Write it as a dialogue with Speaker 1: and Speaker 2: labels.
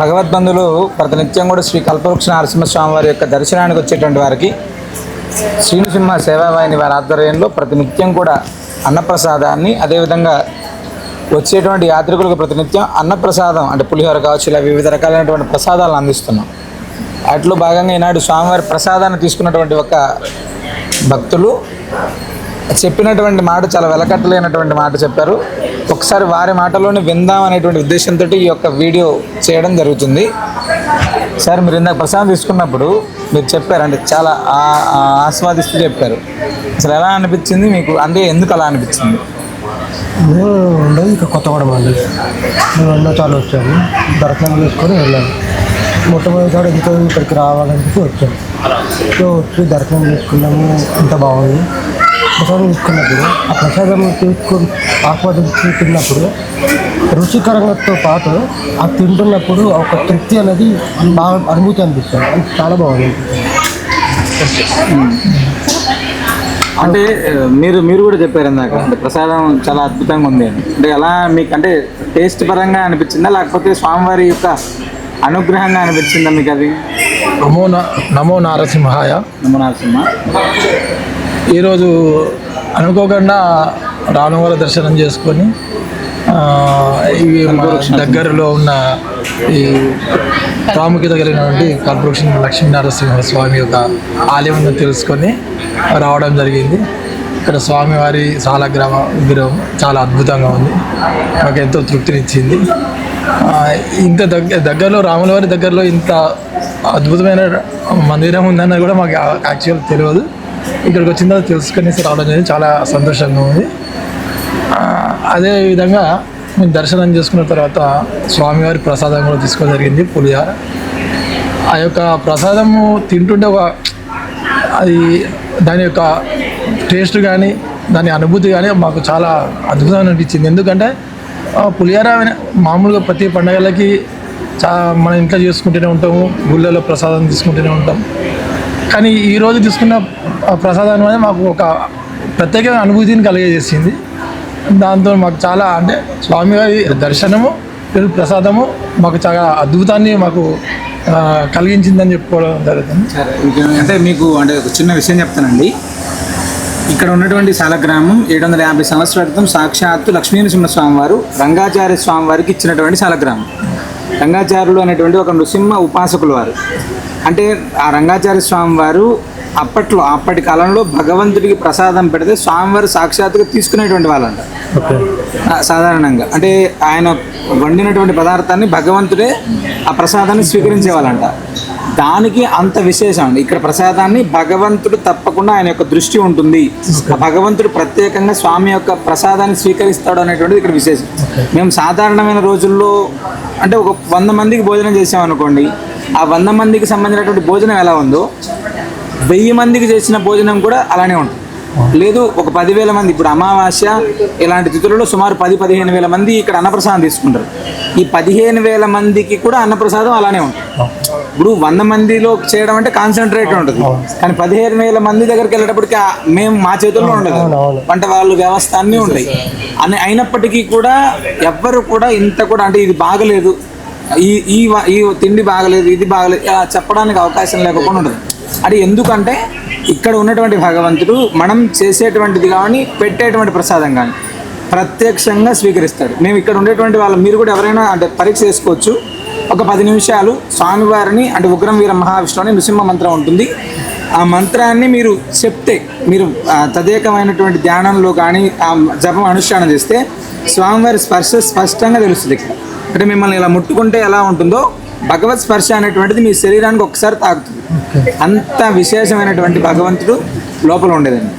Speaker 1: భగవద్బంధులు ప్రతినిత్యం కూడా శ్రీ కల్పవృక్ష నరసింహస్వామి వారి యొక్క దర్శనానికి వచ్చేటువంటి వారికి శ్రీనసింహ సేవావాహిని వారి ఆధ్వర్యంలో ప్రతినిత్యం కూడా అన్నప్రసాదాన్ని అదేవిధంగా వచ్చేటువంటి యాత్రికులకు ప్రతినిత్యం అన్నప్రసాదం అంటే పులిహోర కావచ్చు ఇలా వివిధ రకాలైనటువంటి ప్రసాదాలను అందిస్తున్నాం. అట్లో భాగంగా ఈనాడు స్వామివారి ప్రసాదాన్ని తీసుకున్నటువంటి ఒక భక్తులు చెప్పినటువంటి మాట చాలా వెలకట్టలేనటువంటి మాట చెప్పారు. ఒకసారి వారి మాటలోనే విందాం అనేటువంటి ఉద్దేశంతో ఈ యొక్క వీడియో చేయడం జరుగుతుంది. సార్ మీరు ఇందాక ప్రసాదం తీసుకున్నప్పుడు మీరు చెప్పారు అంటే చాలా ఆస్వాదిస్తూ చెప్పారు. అసలు ఎలా అనిపించింది మీకు? అంటే ఎందుకు అలా అనిపించింది?
Speaker 2: ఉండదు ఇక ఇక్కడ కొత్తగూడెం అండి మేము ఎన్నోసార్లు వచ్చాము దర్శనం చేసుకొని వెళ్ళాము మొట్టమొదటిసారి ఇంకా ఇక్కడికి రావాలని చెప్పి వచ్చాము సో వచ్చి దర్శనం చేసుకున్నాము. అంత బాగుంది. ప్రసాదం తీసుకున్నప్పుడు ఆ ప్రసాదం తీసుకుని ఆస్వాదించి తిన్నప్పుడు రుచికరంగాతో పాటు ఆ తింటున్నప్పుడు ఒక తృప్తి అనేది బాగా అనుభూతి అనిపిస్తుంది అది చాలా బాగుంది.
Speaker 1: అంటే మీరు మీరు కూడా చెప్పారు ఇందాక అంటే ప్రసాదం చాలా అద్భుతంగా ఉంది అని. అంటే ఎలా మీకు అంటే టేస్ట్ పరంగా అనిపించిందా? లేకపోతే స్వామివారి యొక్క అనుగ్రహంగా అనిపించిందా మీకు అది?
Speaker 2: నమో నా- నమో నారసింహాయ.
Speaker 1: నమనాసింహ
Speaker 2: ఈరోజు అనుకోకుండా రానువాల దర్శనం చేసుకొని ఇవి దగ్గరలో ఉన్న ఈ ప్రాముఖ్యత కలిగినటువంటి కల్పవృక్ష లక్ష్మీనరసింహ స్వామి యొక్క ఆలయం ఉందని తెలుసుకొని రావడం జరిగింది. ఇక్కడ స్వామివారి సాలగ్రామ విగ్రహం చాలా అద్భుతంగా ఉంది. నాకు ఎంతో తృప్తినిచ్చింది. ఇంత దగ్గర దగ్గరలో రాములవారి దగ్గరలో ఇంత అద్భుతమైన మందిరం ఉందన్నది కూడా మాకు యాక్చువల్ తెలియదు. ఇక్కడికి వచ్చిందో తెలుసుకునేసి రావడం జరిగింది. చాలా సంతోషంగా ఉంది. అదేవిధంగా మేము దర్శనం చేసుకున్న తర్వాత స్వామివారి ప్రసాదం కూడా తీసుకోవడం జరిగింది పులిహార. ఆ యొక్క ప్రసాదము తింటుంటే ఒక అది దాని యొక్క టేస్ట్ కానీ దాని అనుభూతి కానీ మాకు చాలా అద్భుతంగా అనిపించింది. ఎందుకంటే పులిహార మామూలుగా ప్రతి పండగలకి చా మన ఇంట్లో చేసుకుంటూనే ఉంటాము గుళ్ళలో ప్రసాదం తీసుకుంటూనే ఉంటాం. కానీ ఈరోజు తీసుకున్న ప్రసాదం అనేది మాకు ఒక ప్రత్యేకమైన అనుభూతిని కలిగజేసింది. దాంతో మాకు చాలా అంటే స్వామివారి దర్శనము పెరుగు ప్రసాదము మాకు చాలా అద్భుతాన్ని మాకు కలిగించిందని చెప్పుకోవడం జరుగుతుంది.
Speaker 1: సరే అంటే మీకు అంటే ఒక చిన్న విషయం చెప్తానండి. ఇక్కడ ఉన్నటువంటి శాలగ్రామం ఏడు వందల యాభై సంవత్సరాల క్రితం సాక్షాత్తు లక్ష్మీనరసింహ స్వామివారు రంగాచార్య స్వామి వారికి ఇచ్చినటువంటి శాలగ్రామం రంగాచార్యులు అనేటువంటి ఒక నృసింహ ఉపాసకులు వారు. అంటే ఆ రంగాచార్య స్వామి వారు అప్పట్లో అప్పటి కాలంలో భగవంతుడికి ప్రసాదం పెడితే స్వామివారు సాక్షాత్తుగా తీసుకునేటువంటి వాళ్ళంట. సాధారణంగా. అంటే ఆయన వండినటువంటి పదార్థాన్ని భగవంతుడే ఆ ప్రసాదాన్ని స్వీకరించేవాళ్ళంట దానికి అంత విశేషం అండి. ఇక్కడ ప్రసాదాన్ని భగవంతుడు తప్పకుండా ఆయన యొక్క దృష్టి ఉంటుంది. భగవంతుడు ప్రత్యేకంగా స్వామి యొక్క ప్రసాదాన్ని స్వీకరిస్తాడు అనేటువంటిది ఇక్కడ విశేషం. మేము సాధారణమైన రోజుల్లో అంటే ఒక వంద మందికి భోజనం చేసామనుకోండి. ఆ వంద మందికి సంబంధించినటువంటి భోజనం ఎలా ఉందో వెయ్యి మందికి చేసిన భోజనం కూడా అలానే ఉంటుంది. లేదు ఒక పదివేల మంది ఇప్పుడు అమావాస్య ఇలాంటి తిథులలో సుమారు పది పదిహేను వేల మంది ఇక్కడ అన్నప్రసాదం తీసుకుంటారు. ఈ పదిహేను వేల మందికి కూడా అన్నప్రసాదం అలానే ఉంటుంది. ఇప్పుడు వంద మందిలో చేయడం అంటే కాన్సన్ట్రేట్ ఉంటుంది. కానీ పదిహేను వేల మంది దగ్గరికి వెళ్ళేటప్పటికి మేము మా చేతుల్లో ఉండదు. వంట వాళ్ళు వ్యవస్థ అన్నీ ఉంటాయి. అని అయినప్పటికీ కూడా ఎవ్వరు కూడా ఇంత కూడా అంటే ఇది బాగలేదు. ఈ ఈ ఈ తిండి బాగలేదు ఇది బాగలేదు ఇలా చెప్పడానికి అవకాశం లేకుండా ఉంటుంది అది ఎందుకంటే ఇక్కడ ఉన్నటువంటి భగవంతుడు మనం చేసేటువంటిది కానీ పెట్టేటువంటి ప్రసాదం కానీ ప్రత్యక్షంగా స్వీకరిస్తాడు. మేము ఇక్కడ ఉండేటువంటి వాళ్ళు మీరు కూడా ఎవరైనా అంటే పరీక్ష చేసుకోవచ్చు. ఒక పది నిమిషాలు స్వామివారిని అంటే ఉగ్రం వీర మహావిష్ణు అని నృసింహ మంత్రం ఉంటుంది. ఆ మంత్రాన్ని మీరు చెప్తే మీరు తదేకమైనటువంటి ధ్యానంలో కానీ ఆ జపం అనుష్ఠానం చేస్తే స్వామివారి స్పర్శ స్పష్టంగా తెలుస్తుంది ఇక్కడ. అంటే మిమ్మల్ని ఇలా ముట్టుకుంటే ఎలా ఉంటుందో భగవత్ స్పర్శ అనేటువంటిది మీ శరీరానికి ఒకసారి తాకుతుంది. అంత విశేషమైనటువంటి భగవంతుడు లోపల ఉండేదండి.